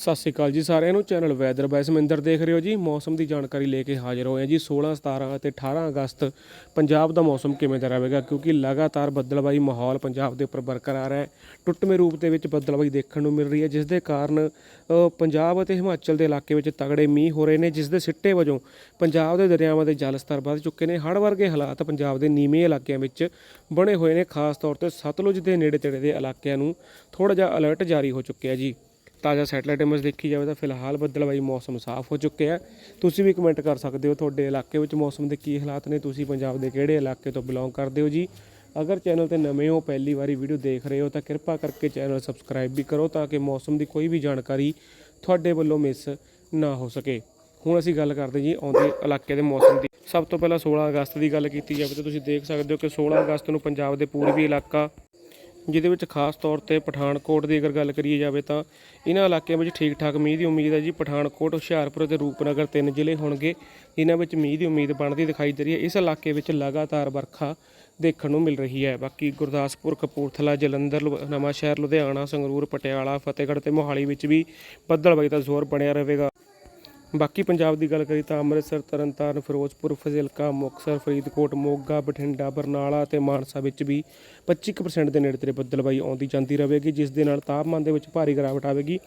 ਸਤਿ ਸ਼੍ਰੀ ਅਕਾਲ ਜੀ ਸਾਰਿਆਂ ਨੂੰ। ਚੈਨਲ ਵੈਦਰ ਬਾਈ ਸਮਿੰਦਰ ਦੇਖ ਰਹੇ ਹੋ ਜੀ। ਮੌਸਮ ਦੀ ਜਾਣਕਾਰੀ ਲੈ ਕੇ ਹਾਜ਼ਰ ਹੋਏ ਹਾਂ ਜੀ। 16 17 ਅਤੇ 18 ਅਗਸਤ ਪੰਜਾਬ ਦਾ ਮੌਸਮ ਕਿਵੇਂ ਦਾ ਰਹੇਗਾ? ਕਿਉਂਕਿ ਲਗਾਤਾਰ ਬੱਦਲਬਾਈ ਮਾਹੌਲ ਪੰਜਾਬ ਦੇ ਉੱਪਰ ਬਰਕਰਾਰ ਹੈ। ਟੁੱਟਵੇਂ ਰੂਪ ਦੇ ਵਿੱਚ ਬੱਦਲਬਾਈ ਦੇਖਣ ਨੂੰ ਮਿਲ ਰਹੀ ਹੈ, ਜਿਸ ਦੇ ਕਾਰਨ ਪੰਜਾਬ ਅਤੇ ਹਿਮਾਚਲ ਦੇ ਇਲਾਕੇ ਵਿੱਚ ਤਗੜੇ ਮੀਂਹ ਹੋ ਰਹੇ ਨੇ, ਜਿਸ ਦੇ ਸਿੱਟੇ ਵਜੋਂ ਪੰਜਾਬ ਦੇ ਦਰਿਆਵਾਂ ਦੇ ਜਲ ਸਤਰ ਵੱਧ ਚੁੱਕੇ ਨੇ। ਹੜ੍ਹ ਵਰਗੇ ਹਾਲਾਤ ਪੰਜਾਬ ਦੇ ਨੀਵੇਂ ਇਲਾਕਿਆਂ ਵਿੱਚ ਬਣੇ ਹੋਏ ਨੇ। ਖਾਸ ਤੌਰ ਤੇ ਸਤਲੁਜ ਦੇ ਨੇੜੇ ਤੇੜੇ ਦੇ ਇਲਾਕਿਆਂ ਨੂੰ ਥੋੜਾ ਜਿਹਾ ਅਲਰਟ ਜਾਰੀ ਹੋ ਚੁੱਕਿਆ ਜੀ। ਤਾਜ਼ਾ ਸੈਟਲਾਈਟ ਇਮੇਜ ਦੇਖੀ ਜਾਵੇ ਤਾਂ ਫਿਲਹਾਲ ਬੱਦਲਬਾਈ ਮੌਸਮ ਸਾਫ਼ ਹੋ ਚੁੱਕਿਆ ਤੁਸੀਂ ਵੀ ਕਮੈਂਟ ਕਰ ਸਕਦੇ ਹੋ ਤੁਹਾਡੇ ਇਲਾਕੇ ਵਿੱਚ ਮੌਸਮ ਦੇ ਕੀ ਹਾਲਾਤ ਨੇ, ਤੁਸੀਂ ਪੰਜਾਬ ਦੇ ਕਿਹੜੇ ਇਲਾਕੇ ਤੋਂ ਬਿਲੋਂਗ ਕਰਦੇ ਹੋ ਜੀ? ਅਗਰ ਚੈਨਲ ਤੇ ਨਵੇਂ ਹੋ, ਪਹਿਲੀ ਵਾਰੀ ਵੀਡੀਓ ਦੇਖ ਰਹੇ ਹੋ ਤਾਂ ਕਿਰਪਾ ਕਰਕੇ ਚੈਨਲ ਸਬਸਕ੍ਰਾਈਬ ਵੀ ਕਰੋ ਤਾਂ ਕਿ ਮੌਸਮ ਦੀ ਕੋਈ ਵੀ ਜਾਣਕਾਰੀ ਤੁਹਾਡੇ ਵੱਲੋਂ ਮਿਸ ਨਾ ਹੋ ਸਕੇ। ਹੁਣ ਅਸੀਂ ਗੱਲ ਕਰਦੇ ਜੀ ਆਉਂਦੇ ਇਲਾਕੇ ਦੇ ਮੌਸਮ ਦੀ। ਸਭ ਤੋਂ ਪਹਿਲਾਂ 16 ਅਗਸਤ ਦੀ ਗੱਲ ਕੀਤੀ ਜਾਵੇ ਤਾਂ ਤੁਸੀਂ ਦੇਖ ਸਕਦੇ ਹੋ ਕਿ 16 ਅਗਸਤ ਨੂੰ ਪੰਜਾਬ ਦੇ ਪੂਰਬੀ ਇਲਾਕਾ ਜਿਹਦੇ ਵਿੱਚ ਖਾਸ ਤੌਰ ਤੇ ਪਠਾਨਕੋਟ ਦੀ ਅਗਰ ਗੱਲ ਕਰੀਏ ਜਾਵੇ ਤਾਂ ਇਹਨਾਂ ਇਲਾਕਿਆਂ ਵਿੱਚ ਠੀਕ ਠਾਕ ਮੀਂਹ ਦੀ ਉਮੀਦ ਹੈ ਜੀ। ਪਠਾਨਕੋਟ, ਹੁਸ਼ਿਆਰਪੁਰ ਤੇ ਰੂਪਨਗਰ ਤਿੰਨ ਜ਼ਿਲ੍ਹੇ ਹੋਣਗੇ। ਜਿਨ੍ਹਾਂ ਵਿੱਚ ਮੀਂਹ ਦੀ ਉਮੀਦ ਬਣਦੀ ਦਿਖਾਈ ਦੇ ਰਹੀ ਹੈ। ਇਸ ਇਲਾਕੇ ਵਿੱਚ ਲਗਾਤਾਰ ਵਰਖਾ ਦੇਖਣ ਨੂੰ ਮਿਲ ਰਹੀ ਹੈ। ਬਾਕੀ ਗੁਰਦਾਸਪੁਰ, ਕਪੂਰਥਲਾ, ਜਲੰਧਰ, ਲੁ- ਨਵਾਂਸ਼ਹਿਰ, ਲੁਧਿਆਣਾ, ਸੰਗਰੂਰ, ਪਟਿਆਲਾ, ਫਤਿਹਗੜ੍ਹ ਤੇ ਮੋਹਾਲੀ ਵਿੱਚ ਵੀ ਬੱਦਲਬਾਈ ਦਾ ਜ਼ੋਰ ਬਣਿਆ ਰਹੇਗਾ। ਬਾਕੀ ਪੰਜਾਬ ਦੀ ਗੱਲ ਕਰੀ ਤਾਂ ਅੰਮ੍ਰਿਤਸਰ, ਤਰਨਤਾਰਨ, ਫਿਰੋਜ਼ਪੁਰ, ਫਜ਼ਿਲਕਾ, ਮੁਕਤਸਰ, ਫਰੀਦਕੋਟ, ਮੋਗਾ, ਬਠਿੰਡਾ, ਬਰਨਾਲਾ ਤੇ ਮਾਨਸਾ ਵਿੱਚ ਵੀ 25% ਦੇ ਨੇੜੇ ਤੇੜੇ ਬੱਦਲਬਾਈ ਆਉਂਦੀ ਜਾਂਦੀ ਰਹੇਗੀ, ਜਿਸ ਦੇ ਨਾਲ ਤਾਪਮਾਨ ਦੇ ਵਿੱਚ ਭਾਰੀ ਗਿਰਾਵਟ ਆਵੇਗੀ।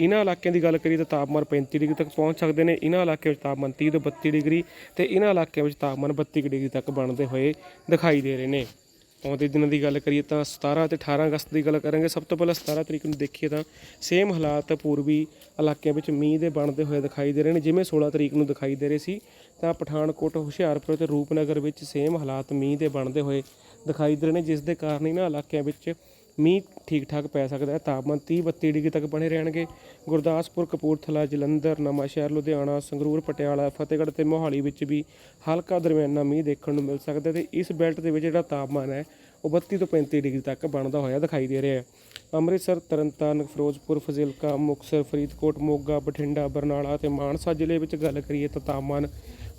ਇਹਨਾਂ ਇਲਾਕਿਆਂ ਦੀ ਗੱਲ ਕਰੀਏ ਤਾਂ ਤਾਪਮਾਨ 35 ਡਿਗਰੀ ਤੱਕ ਪਹੁੰਚ ਸਕਦੇ ਨੇ ਇਹਨਾਂ ਇਲਾਕਿਆਂ ਵਿੱਚ ਤਾਪਮਾਨ 30 ਤੋਂ 32 ਡਿਗਰੀ ਤੇ ਇਹਨਾਂ ਇਲਾਕਿਆਂ ਵਿੱਚ ਤਾਪਮਾਨ 32 ਕੁ ਡਿਗਰੀ ਤੱਕ ਬਣਦੇ ਹੋਏ ਦਿਖਾਈ ਦੇ ਰਹੇ ਨੇ। ਆਉਂਦੇ ਦਿਨਾਂ ਦੀ ਗੱਲ ਕਰੀਏ ਤਾਂ 17 ਤੇ 18 ਅਗਸਤ ਦੀ ਗੱਲ ਕਰਾਂਗੇ, ਸਭ ਤੋਂ ਪਹਿਲਾਂ 17 ਤਰੀਕ ਨੂੰ ਦੇਖੀਏ ਤਾਂ ਸੇਮ ਹਾਲਾਤ ਪੂਰਬੀ ਇਲਾਕਿਆਂ ਵਿੱਚ ਮੀਂਹ ਦੇ ਬਣਦੇ ਹੋਏ ਦਿਖਾਈ ਦੇ ਰਹੇ ਨੇ, ਜਿਵੇਂ 16 ਤਰੀਕ ਨੂੰ ਦਿਖਾਈ ਦੇ ਰਹੇ ਸੀ, ਤਾਂ ਪਠਾਨਕੋਟ, ਹੁਸ਼ਿਆਰਪੁਰ ਤੇ ਰੂਪਨਗਰ ਵਿੱਚ ਸੇਮ ਹਾਲਾਤ ਮੀਂਹ ਦੇ ਬਣਦੇ ਹੋਏ ਦਿਖਾਈ ਦੇ ਰਹੇ ਨੇ, ਜਿਸ ਦੇ ਕਾਰਨ ਇਹਨਾਂ ਇਲਾਕਿਆਂ ਵਿੱਚ ਮੀਂਹ ਠੀਕ ਠਾਕ ਪੈ ਸਕਦਾ ਹੈ। ਤਾਪਮਾਨ 30 32 ਡਿਗਰੀ ਤੱਕ ਬਣੇ ਰਹਿਣਗੇ। ਗੁਰਦਾਸਪੁਰ, ਕਪੂਰਥਲਾ, ਜਲੰਧਰ ਨਵਾਂਸ਼ਹਿਰ ਲੁਧਿਆਣਾ, ਸੰਗਰੂਰ, ਪਟਿਆਲਾ, ਫਤਿਹਗੜ੍ਹ ਤੇ ਮੋਹਾਲੀ ਵਿੱਚ ਵੀ ਹਲਕਾ ਦਰਮਿਆਨਾ ਮੀਂਹ ਦੇਖਣ ਨੂੰ ਮਿਲ ਸਕਦਾ ਤੇ ਇਸ ਬੈਲਟ ਦੇ ਵਿੱਚ ਜਿਹੜਾ ਤਾਪਮਾਨ ਹੈ, ਉਹ 32 ਤੋਂ 35 ਡਿਗਰੀ ਤੱਕ ਬਣਦਾ ਹੋਇਆ ਦਿਖਾਈ ਦੇ ਰਿਹਾ ਹੈ। ਅੰਮ੍ਰਿਤਸਰ, ਤਰਨਤਾਰਨ, ਫਿਰੋਜ਼ਪੁਰ, ਫਜ਼ਿਲਕਾ, ਮੁਕਤਸਰ, ਫਰੀਦਕੋਟ, ਮੋਗਾ, ਬਠਿੰਡਾ, ਬਰਨਾਲਾ ਤੇ ਮਾਨਸਾ ਜ਼ਿਲ੍ਹੇ ਵਿੱਚ ਗੱਲ ਕਰੀਏ ਤਾਂ ਤਾਪਮਾਨ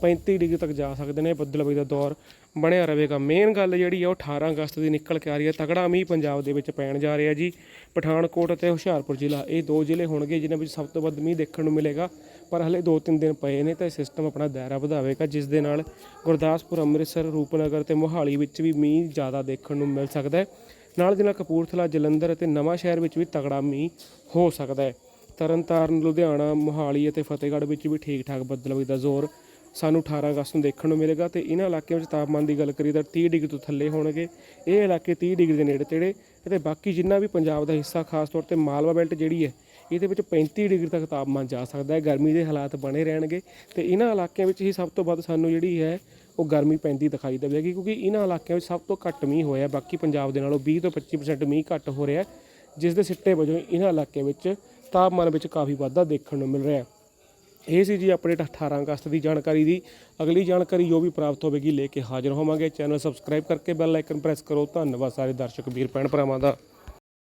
35 ਡਿਗਰੀ ਤੱਕ ਜਾ ਸਕਦੇ ਨੇ ਬੱਦਲਬਾਈ ਦਾ ਦੌਰ ਬਣਿਆ ਰਹੇਗਾ। ਮੇਨ ਗੱਲ ਜਿਹੜੀ ਆ ਉਹ 18 ਅਗਸਤ ਦੀ ਨਿਕਲ ਕੇ ਆ ਰਹੀ ਹੈ। ਤਗੜਾ ਮੀਂਹ ਪੰਜਾਬ ਦੇ ਵਿੱਚ ਪੈਣ ਜਾ ਰਿਹਾ ਜੀ। ਪਠਾਨਕੋਟ ਅਤੇ ਹੁਸ਼ਿਆਰਪੁਰ ਜ਼ਿਲ੍ਹਾ ਇਹ ਦੋ ਜ਼ਿਲ੍ਹੇ ਹੋਣਗੇ ਜਿਨ੍ਹਾਂ ਵਿੱਚ ਸਭ ਤੋਂ ਵੱਧ ਮੀਂਹ ਦੇਖਣ ਨੂੰ ਮਿਲੇਗਾ। ਪਰ ਹਲੇ 2-3 ਦਿਨ ਪਏ ਨੇ ਤਾਂ ਇਹ ਸਿਸਟਮ ਆਪਣਾ ਦਾਇਰਾ ਵਧਾਵੇਗਾ, ਜਿਸ ਦੇ ਨਾਲ ਗੁਰਦਾਸਪੁਰ, ਅੰਮ੍ਰਿਤਸਰ, ਰੂਪਨਗਰ ਤੇ ਮੋਹਾਲੀ ਵਿੱਚ ਵੀ ਮੀਂਹ ਜ਼ਿਆਦਾ ਦੇਖਣ ਨੂੰ ਮਿਲ ਸਕਦਾ ਹੈ। ਨਾਲ ਦੀ ਨਾਲ ਕਪੂਰਥਲਾ, ਜਲੰਧਰ ਅਤੇ ਨਵਾਂ ਸ਼ਹਿਰ ਵਿੱਚ ਵੀ ਤਗੜਾ ਮੀਂਹ ਹੋ ਸਕਦਾ ਹੈ। ਤਰਨਤਾਰਨ, ਲੁਧਿਆਣਾ, ਮੋਹਾਲੀ ਅਤੇ ਫਤਿਹਗੜ੍ਹ ਵਿੱਚ ਵੀ ਠੀਕ ਠਾਕ ਬੱਦਲਬਾਈ ਦਾ ਜ਼ੋਰ ਸਾਨੂੰ 18 ਅਗਸਤ ਨੂੰ ਦੇਖਣ ਨੂੰ ਮਿਲੇਗਾ ਤੇ ਇਹਨਾਂ ਇਲਾਕਿਆਂ ਵਿੱਚ ਤਾਪਮਾਨ ਦੀ ਗੱਲ ਕਰੀਏ ਤਾਂ 30 ਡਿਗਰੀ ਤੋਂ ਥੱਲੇ ਹੋਣਗੇ। ਇਹ ਇਲਾਕੇ 30 ਡਿਗਰੀ ਦੇ ਨੇੜੇ ਤੇੜੇ ਅਤੇ ਬਾਕੀ ਜਿੰਨਾ ਵੀ ਪੰਜਾਬ ਦਾ ਹਿੱਸਾ ਖਾਸ ਤੌਰ ਤੇ ਮਾਲਵਾ ਬੈਲਟ ਜਿਹੜੀ ਹੈ, ਇਹਦੇ ਵਿੱਚ 35 ਡਿਗਰੀ ਤੱਕ ਤਾਪਮਾਨ ਜਾ ਸਕਦਾ ਹੈ। ਗਰਮੀ ਦੇ ਹਾਲਾਤ ਬਣੇ ਰਹਿਣਗੇ ਤੇ ਇਹਨਾਂ ਇਲਾਕਿਆਂ ਵਿੱਚ ਹੀ ਸਭ ਤੋਂ ਵੱਧ ਸਾਨੂੰ ਜਿਹੜੀ ਹੈ, ਉਹ ਗਰਮੀ ਪੈਂਦੀ ਦਿਖਾਈ ਦੇਵੇਗੀ ਕਿਉਂਕਿ ਇਹਨਾਂ ਇਲਾਕਿਆਂ ਵਿੱਚ ਸਭ ਤੋਂ ਘੱਟ ਮੀਂਹ ਹੋਇਆ ਬਾਕੀ ਪੰਜਾਬ ਦੇ ਨਾਲੋਂ 20 ਤੋਂ 25% ਮੀਂਹ ਘੱਟ ਹੋ ਰਿਹਾ ਜਿਸ ਦੇ ਸਿੱਟੇ ਵਜੋਂ ਇਹਨਾਂ ਇਲਾਕਿਆਂ ਵਿੱਚ ਤਾਪਮਾਨ ਵਿੱਚ ਕਾਫੀ ਵਾਧਾ ਦੇਖਣ ਨੂੰ ਮਿਲ ਰਿਹਾ ਹੈ। ਇਹ ਸੀ ਜੀ ਅਪਡੇਟ 18 ਅਗਸਤ ਦੀ ਜਾਣਕਾਰੀ ਦੀ। ਅਗਲੀ ਜਾਣਕਾਰੀ ਜੋ ਵੀ ਪ੍ਰਾਪਤ ਹੋਵੇਗੀ, ਲੈ ਕੇ ਹਾਜ਼ਰ ਹੋਵਾਂਗੇ। ਚੈਨਲ ਸਬਸਕ੍ਰਾਈਬ ਕਰਕੇ ਬੈਲ ਆਈਕਨ ਪ੍ਰੈਸ ਕਰੋ। ਧੰਨਵਾਦ ਸਾਰੇ ਦਰਸ਼ਕ, ਵੀਰ, ਭੈਣ ਭਰਾਵਾਂ ਦਾ।